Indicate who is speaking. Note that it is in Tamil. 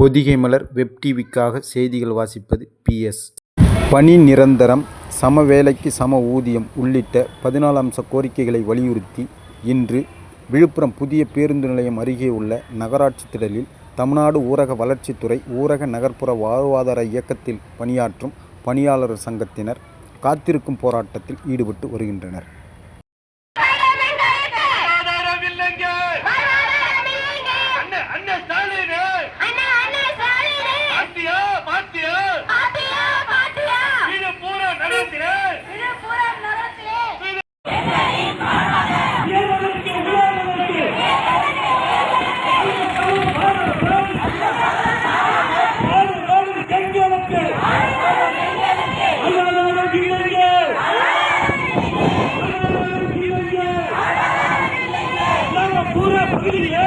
Speaker 1: பொதிகை மலர் வெப் டிவிக்காக செய்திகள் வாசிப்பது பிஎஸ் பணி நிரந்தரம் சம வேலைக்கு சம ஊதியம் உள்ளிட்ட பதினாலு அம்ச கோரிக்கைகளை வலியுறுத்தி இன்று விழுப்புரம் புதிய பேருந்து நிலையம் அருகே உள்ள நகராட்சி திடலில் தமிழ்நாடு ஊரக வளர்ச்சித்துறை ஊரக நகர்ப்புற வாழ்வாதார இயக்கத்தில் பணியாற்றும் பணியாளர் சங்கத்தினர் காத்திருக்கும் போராட்டத்தில் ஈடுபட்டு வருகின்றனர்.
Speaker 2: பூரா